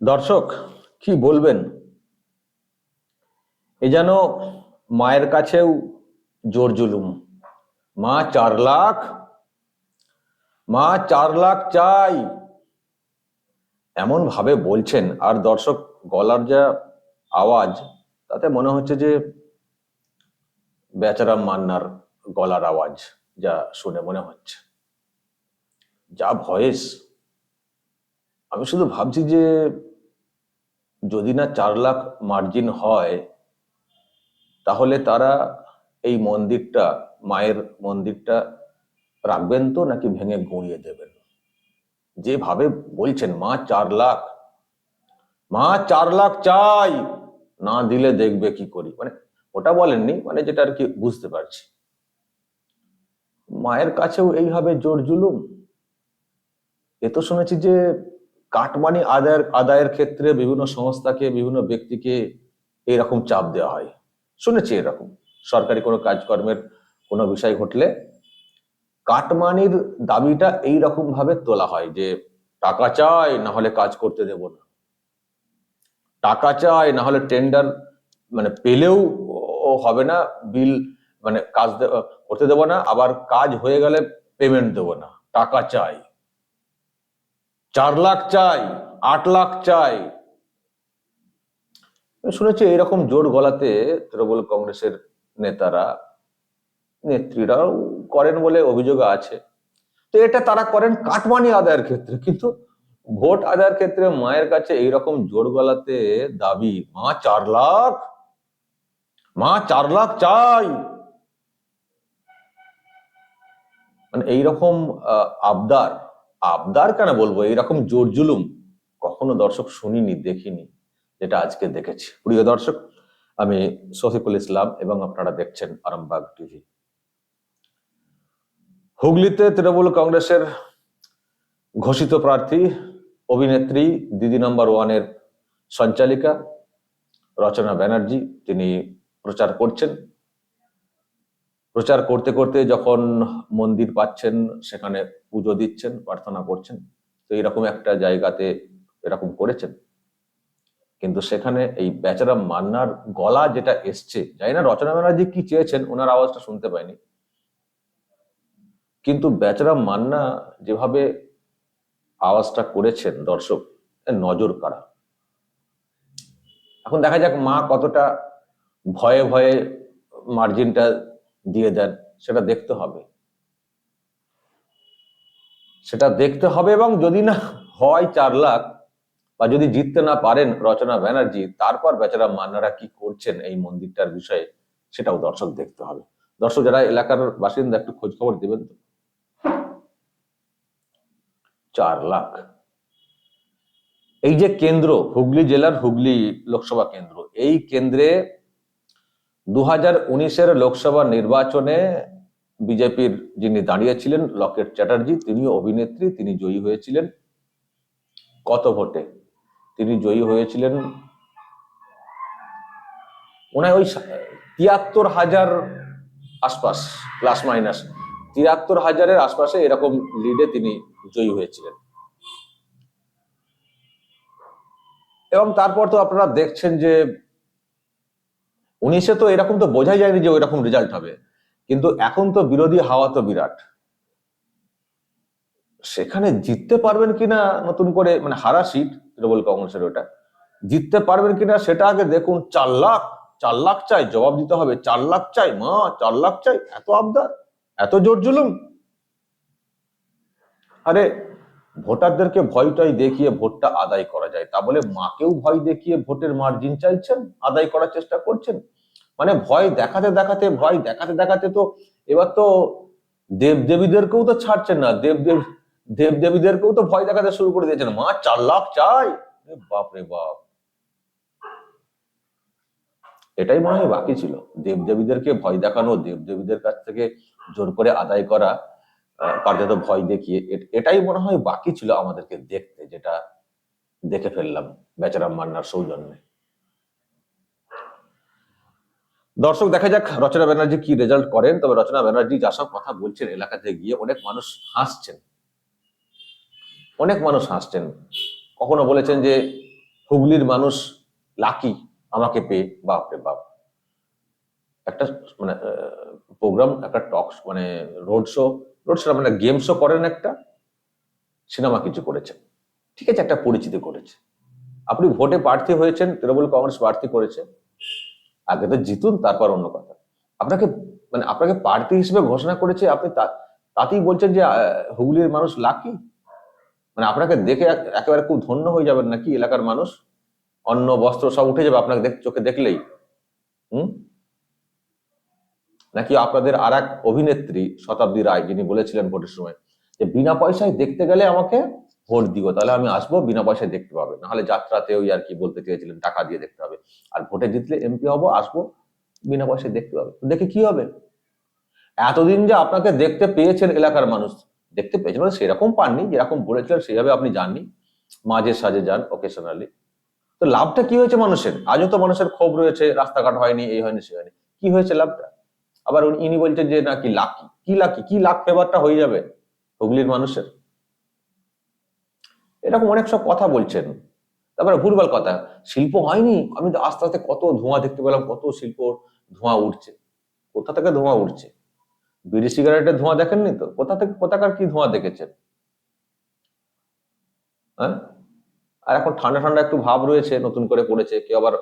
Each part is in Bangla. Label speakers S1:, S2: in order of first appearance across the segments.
S1: দর্শক, কি বলবেন? এ যেন মায়ের কাছেও জোর জুলুম। মা চার লাখ, মা চার লাখ চাই। এমন ভাবে বলছেন। আর দর্শক, গলার যা আওয়াজ তাতে মনে হচ্ছে যে বেচারা মান্নার গলার আওয়াজ যা শুনে মনে হচ্ছে। যা ভয়েস। আমি শুধু ভাবছি যে যদি না চার লাখ মার্জিন হয়, তাহলে তারা এই মন্দিরটা, মায়ের মন্দিরটা রাখবেন তো নাকি ভেঙে গুঁড়িয়ে দেবেন? যেভাবে বলছেন, মা চার লাখ। মা চার লাখ চাই! না দিলে দেখবে কি করি? মানে ওটা বলেননি মানে যেটা আর কি বুঝতে পারছি। মায়ের কাছেও এইভাবে জোর জুলুম? এ তো শুনেছি যে কাটমানি আদায়ের আদায়ের ক্ষেত্রে বিভিন্ন সংস্থাকে, বিভিন্ন ব্যক্তিকে এরকম চাপ দেওয়া হয়। শুনেছি এরকম। সরকারি কোনো কাজকর্মের কোনো বিষয় ঘটলে কাটমানির দাবিটা এই রকম ভাবে তোলা হয় যে টাকা চাই, না হলে কাজ করতে দেব না। টাকা চাই না হলে টেন্ডার মানে পেলেও হবে না বিল মানে কাজ করতে দেবো না, আবার কাজ হয়ে গেলে পেমেন্ট দেবো না, টাকা চাই। চার লাখ চাই, আট লাখ চাই। শুনেছি এরকম জোর গলাতে তৃণমূল কংগ্রেসের নেতারা, নেত্রীরাও করেন বলে অভিযোগ আছে। তো এটা তারা করেন কাটমানি আদায়ের ক্ষেত্রে, কিন্তু ভোট আদায়ের ক্ষেত্রে মায়ের কাছে এইরকম জোর গলাতে দাবি, মা, চার লাখ, মা, চার লাখ চাই। মানে এইরকম আবদার। আবদার কেন বলব? এইরকম জোর জুলুম কখনো দর্শক শুনিনি, দেখিনি, যেটা আজকে দেখেছি। প্রিয় দর্শক, আমি শফিকুল ইসলাম এবং আপনারা দেখছেন আরামবাগ টিভি। হুগলিতে তৃণমূল কংগ্রেসের ঘোষিত প্রার্থী অভিনেত্রী, দিদি নাম্বার ওয়ানের সঞ্চালিকা, রচনা ব্যানার্জি, তিনি প্রচার করছেন। প্রচার করতে করতে যখন মন্দির পাচ্ছেন, সেখানে পুজো দিচ্ছেন, প্রার্থনা করছেন, তো এরকম একটা জায়গাতে এরকম করেছেন। কিন্তু সেখানে এই বেচারা মান্নার গলা যেটা এসছে, জানি না রচনা ব্যানার্জি কি চেয়েছেন, ওনার আওয়াজটা শুনতে পাইনি। কিন্তু বেচারা মান্না যেভাবে আওয়াজটা করেছেন দর্শক, নজর কাড়া। এখন দেখা যাক মা কতটা ভয়ে ভয়ে মার্জিনটা দিয়ে দেন, সেটা দেখতে হবে। সেটা দেখতে হবে এবং যদি না হয় চার লাখ বা যদি জিততে না পারেন রচনা ব্যানার্জি, তারপর বেচারা মান্নারা কি করছেন এই মন্দিরটার বিষয়ে, সেটাও দর্শক দেখতে হবে। দর্শক, যারা এলাকার বাসিন্দা, একটু খোঁজ খবর দেবেন তো? চার লাখ। এই যে কেন্দ্র, হুগলি জেলার হুগলি লোকসভা কেন্দ্র, এই কেন্দ্রে দু হাজার উনিশের লোকসভা নির্বাচনে বিজেপির যিনি দাঁড়িয়েছিলেন, লকেট চ্যাটার্জি, তিনি অভিনেত্রী, তিনি জয়ী হয়েছিলেন। কত ভোটে? তিনি জয়ী হয়েছিলেন ওনার ওই তিয়াত্তর হাজার আশপাশ প্লাস মাইনাস তিয়াত্তর হাজারের আশপাশে এরকম লিডে তিনি জয়ী হয়েছিলেন। এবং তারপর তো আপনারা দেখছেন যে উনিশে তো এরকম তো বোঝাই যায়নি যে ওইরকম রেজাল্ট হবে। কিন্তু এখন তো বিরোধী হাওয়া তো বিরাট। সেখানে জিততে পারবেন কিনা নতুন করে মানে হারা সিট তৃণমূল কংগ্রেসের ওটা, জিততে পারবেন কিনা সেটা আগে দেখুন, চার লাখ চার লাখ চাই, জবাব দিতে হবে, চার লাখ চাই, মা, চার লাখ চাই, এত আবদার, এত জোর জুলুম। আরে, ভোটারদেরকে ভয়টাই দেখিয়ে ভোটটা আদায় করা যায়। তা বলে মাকেও ভয় দেখিয়ে ভোটের মার্জিন চাইছেন, আদায় করার চেষ্টা করছেন? মানে ভয় দেখাতে দেখাতে, ভয় দেখাতে দেখাতে তো এবার তো দেব দেবীদেরকেও তো ছাড়ছেন না। দেব দেব দেব দেবীদেরকেও তো ভয় দেখাতে শুরু করে দিয়েছেন। মা, চার লাখ চাই? এ বাপ এটাই মনে হয় বাকি ছিল। দেব দেবীদেরকে ভয় দেখানো দেব দেবীদের কাছ থেকে জোর করে আদায় করা। কার্যত ভয় দেখিয়ে এটাই মনে হয় বাকি ছিল আমাদেরকে দেখতে, যেটা দেখে ফেললাম বেচারাম মান্নার সৌজন্যে। দর্শক, দেখা যাক রচনা ব্যানার্জি কি রেজাল্ট করেন। তবে রচনা ব্যানার্জি যা সব কথা বলছেন, এলাকাতে গিয়ে অনেক মানুষ হাসছেন। অনেক মানুষ হাসছেন। কখনো বলেছেন যে, হুগলির মানুষ লাকি, আমাকে পেয়ে বাপরে বাপ। একটা মানে প্রোগ্রাম একটা টক মানে রোড শো রোড মানে গেম শো করেন একটা, সিনেমা কিছু করেছেন। ঠিক আছে, একটা পরিচিতি করেছে। আপনি ভোটে প্রার্থী হয়েছেন, তৃণমূল কংগ্রেস প্রার্থী করেছে, আগে তো জিতুন, তারপর অন্য কথা। আপনাকে মানে আপনাকে প্রার্থী হিসেবে ঘোষণা করেছে, আপনি তাতেই বলছেন যে হুগলির মানুষ লাকি? মানে আপনাকে দেখে একেবারে খুব ধন্য হয়ে যাবেন নাকি এলাকার মানুষ? অন্ন, বস্ত্র সব উঠে যাবে আপনাকে চোখে দেখলেই। হুম? নাকি আপনাদের আর এক অভিনেত্রী শতাব্দী রায়, যিনি বলেছিলেন ভোটের সময় যে বিনা পয়সায় দেখতে গেলে আমাকে ভোট দিও, তাহলে আমি আসব, বিনা পয়সায় দেখতে পাবে। নাহলে যাত্রাতে ওই আর কি বলতে চেয়েছিলেন, টাকা দিয়ে দেখতে হবে। আর ভোটে জিতলে এমপি হব, আসব, বিনা পয়সায় দেখতে পাবে। দেখে কি হবে? এতদিন যে আপনাকে দেখতে পেয়েছেন এলাকার মানুষ, দেখতে পেয়েছেন মানে সেরকম পাননি, যেরকম বলেছিলেন সেভাবে আপনি যাননি, মাঝে সাজে যান ওকেশনালি তো লাভটা কি হয়েছে মানুষের? আজও তো মানুষের ক্ষোভ রয়েছে, রাস্তাঘাট হয়নি, এই হয়নি, সে হয়নি। কি হয়েছে লাভটা? আবার ইনি বলছেন যে নাকি লাকি? কি লাকি? কি লাক ফেভারটা হয়ে যাবে হুগলির মানুষের? এরকম অনেক সব কথা বলছেন। তারপরে ভুলভাল কথা, শিল্প হয়নি? আমি তো আস্তে আস্তে কত ধোঁয়া দেখতে পেলাম, কত শিল্প ধোঁয়া উঠছে কোথা থেকে ধোঁয়া উঠছে বিড়ি সিগারেটের ধোঁয়া দেখেননি তো? কোথা থেকে, কোথাকার কি ধোঁয়া দেখেছেন? হ্যাঁ? আর এখন ঠান্ডা ঠান্ডা একটু ভাব রয়েছে, নতুন করে পড়েছে, কেউ আবার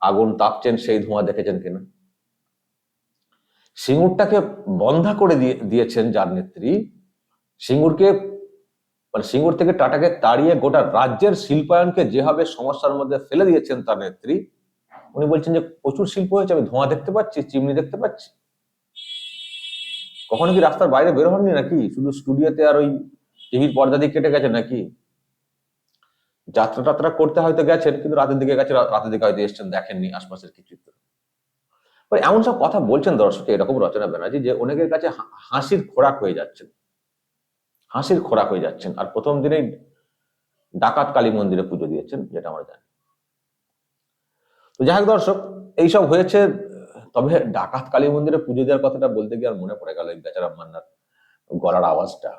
S1: আগুন তাপছেন, সেই ধোঁয়া দেখেছেন কিনা? সিঙ্গুরটাকে বন্ধা করে দিয়ে, দিয়েছেন যার নেত্রী। সিঙ্গুরকে মানে সিঙ্গুর থেকে টাটাকে তাড়িয়ে গোটা রাজ্যের শিল্পায়নকে যেভাবে সমস্যার মধ্যে ফেলে দিয়েছেন তার নেত্রী, উনি বলছেন যে, প্রচুর শিল্প হয়েছে, আমি ধোঁয়া দেখতে পাচ্ছি, চিমনি দেখতে পাচ্ছি। কখনো কি রাস্তার বাইরে বের হননি নাকি? শুধু স্টুডিওতে আর ওই টিভির পর্দা দিয়ে কেটে গেছে নাকি? যাত্রা টাত্রা করতে হয়তো গেছেন, কিন্তু রাতের দিকে গেছে রাতের দিকে হয়তো এসছেন, দেখেননি আশপাশের কি চিত্র। মানে এমন সব কথা বলছেন দর্শক, এরকম রচনা ব্যানার্জি যে অনেকের কাছে হাসির খোরাক হয়ে যাচ্ছেন। হাসির খোরাক হয়ে যাচ্ছেন। আর প্রথম দিনেই ডাকাত কালী মন্দিরে পুজো দিয়েছেন, যেটা আমরা জানি। তো যাই হোক দর্শক, এইসব হয়েছে, তবে ডাকাত কালী মন্দিরে পুজো দেওয়ার কথাটা বলতে গিয়ে আর মনে পড়ে গেল বেচারা মান্নার গলার আওয়াজটা।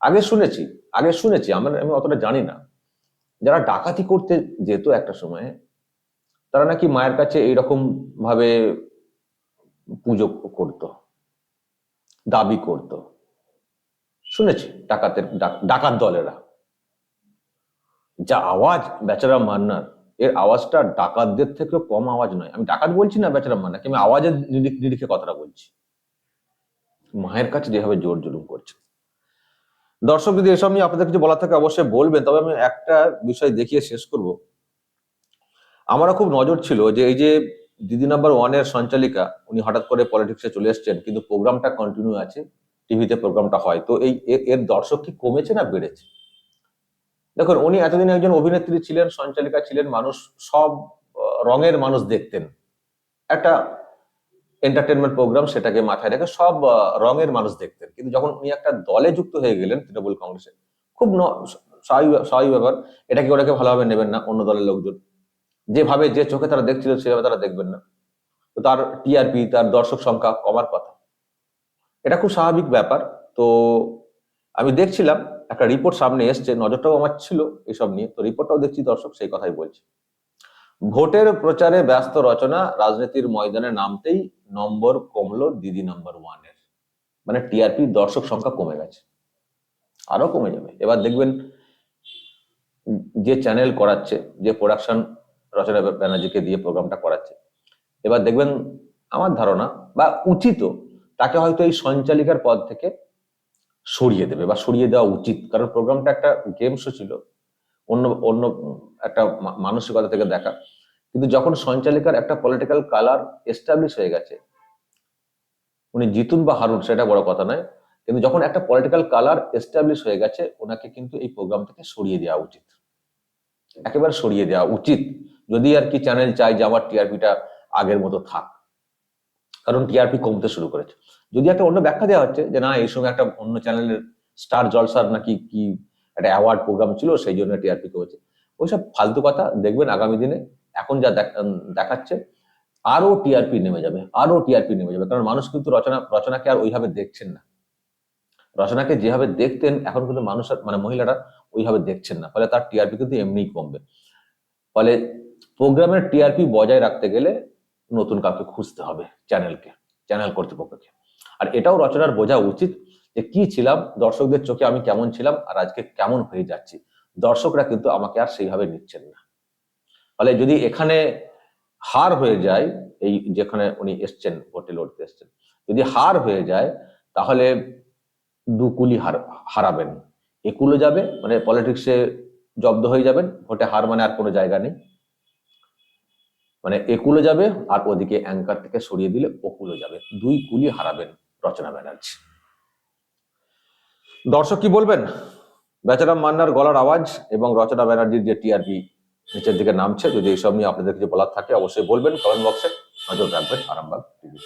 S1: আগে শুনেছি আগে শুনেছি, আমার আমি অতটা জানি না। যারা ডাকাতি করতে যেত একটা সময়ে, তারা নাকি মায়ের কাছে এইরকম ভাবে পুজো করত, দাবি করত। শুনেছি ডাকাতের ডাকাত দলেরা। যা আওয়াজ বেচারা মান্নার এর আওয়াজটা ডাকাতদের থেকেও কম আওয়াজ নয়। আমি ডাকাত বলছি না বেচারা মান্নাকে আমি আওয়াজের নিরিখ- কথাটা বলছি। মায়ের কাছে যেভাবে জোর জুলুম করছে। দর্শক যদি এসব নিয়ে আপনাদের কিছু বলার থাকে অবশ্যই বলবেন, তবে আমি একটা বিষয় দেখিয়ে শেষ করব। আমারও খুব নজর ছিল যে এই যে দিদি নাম্বার ওয়ানের সঞ্চালিকা, উনি হঠাৎ করে পলিটিক্সে চলে এসেছেন, কিন্তু প্রোগ্রামটা কন্টিনিউ আছে, টিভিতে প্রোগ্রামটা হয়। তো এই এর দর্শক কি কমেছে না বেড়েছে? দেখুন, উনি এতদিন একজন অভিনেত্রী ছিলেন, সঞ্চালিকা ছিলেন, মানুষ সব রঙের মানুষ দেখতেন। একটা এন্টারটেনমেন্ট প্রোগ্রাম সেটাকে মাথায় রেখে সব রঙের মানুষ দেখতেন। কিন্তু যখন উনি একটা দলে যুক্ত হয়ে গেলেন তৃণমূল কংগ্রেসে, খুব স্বাভাবিক ব্যাপার এটা কি ওটাকে ভালোভাবে নেবেন না অন্য দলের লোকজন? যেভাবে যে চোখে তারা দেখছিল, সেভাবে তারা দেখবেন না। তো তার টিআরপি তার দর্শক সংখ্যা কমার কথা। এটা খুব স্বাভাবিক ব্যাপার। তো আমি দেখছিলাম, একটা রিপোর্ট সামনে এসছে, নজরটাও আমার ছিল এসব নিয়ে। তো রিপোর্টটাও দেখছি, দর্শক সেই কথাই বলছি। ভোটের প্রচারে ব্যস্ত রচনা, রাজনীতির ময়দানে নামতেই নম্বর কমলো দিদি নাম্বার ওয়ানের মানে টিআরপি দর্শক সংখ্যা কমে গেছে। আরও কমে যাবে। এবার দেখবেন, যে চ্যানেল করাচ্ছে, যে প্রোডাকশন রচনা ব্যানার্জিকে দিয়ে প্রোগ্রামটা করাচ্ছে। এবার দেখবেন আমার ধারণা বা উচিত তাকে হয়তো এই সঞ্চালিকার পদ থেকে সরিয়ে দেবে বা সরিয়ে দেওয়া উচিত। কারণ প্রোগ্রামটা একটা গেম শো ছিল, অন্য অন্য একটা মানসিকতা থেকে দেখা। কিন্তু যখন সঞ্চালিকার একটা পলিটিক্যাল কালার এস্টাবলিশ হয়ে গেছে, উনি জিতুন বা হারুন সেটা বড় কথা নয়, কিন্তু যখন একটা পলিটিক্যাল কালার এস্টাবলিশ হয়ে গেছে, ওনাকে কিন্তু এই প্রোগ্রাম থেকে সরিয়ে দেওয়া উচিত। একেবারে সরিয়ে দেওয়া উচিত। যদি আর কি চ্যানেল চাই যে আমার টিআরপিটা আগের মতো থাক। কারণ টিআরপি কমতে শুরু করেছে। যদি একটা অন্য ব্যাখ্যা দেওয়া হচ্ছে যে না, এই সময় একটা অন্য চ্যানেলের স্টার জলসার নাকি কি একটা অ্যাওয়ার্ড প্রোগ্রাম ছিল, সেই জন্য টিআরপি কমেছে। ওইসব ফালতু কথা দেখবেন আগামী দিনে। এখন যা দেখাচ্ছে আরও টিআরপি নেমে যাবে আরও টিআরপি নেমে যাবে। কারণ মানুষ কিন্তু রচনা রচনাকে আর ওইভাবে দেখছেন না। রচনাকে যেভাবে দেখতেন, এখন কিন্তু মানুষ মানে মহিলারা ওইভাবে দেখছেন না। ফলে তার টিআরপি কিন্তু এমনিই কমবে। ফলে প্রোগ্রামের টিআরপি বজায় রাখতে গেলে নতুন কাউকে খুঁজতে হবে চ্যানেলকে, চ্যানেল কর্তৃপক্ষকে। আর এটাও রচনার বোঝা উচিত যে কি ছিলাম, দর্শকদের চোখে আমি কেমন ছিলাম আর আজকে কেমন হয়ে যাচ্ছি। দর্শকরা কিন্তু আমাকে আর সেইভাবে নিচ্ছেন না। ফলে যদি এখানে হার হয়ে যায়, এই যেখানে উনি এসছেন, ভোটে লড়তে এসছেন, যদি হার হয়ে যায়, তাহলে দু কুলি হার, হারাবেন। একুলে যাবে মানে পলিটিক্সে জব্দ হয়ে যাবেন, ভোটে হার মানে আর কোনো জায়গা নেই। মানে একুলো যাবে আর ওদিকে অ্যাঙ্কার থেকে সরিয়ে দিলে ওকুলে যাবে। দুই কুলি হারাবেন রচনা ব্যানার্জি। দর্শক কি বলবেন? বেচারাম মান্নার গলার আওয়াজ এবং রচনা ব্যানার্জির যে টিআরপি নিচের দিকে নামছে, যদি এইসব নিয়ে আপনাদের কিছু বলার থাকে, অবশ্যই বলবেন। কমেন্ট বক্সে নজর রাখবেন আরামবাগ টিভি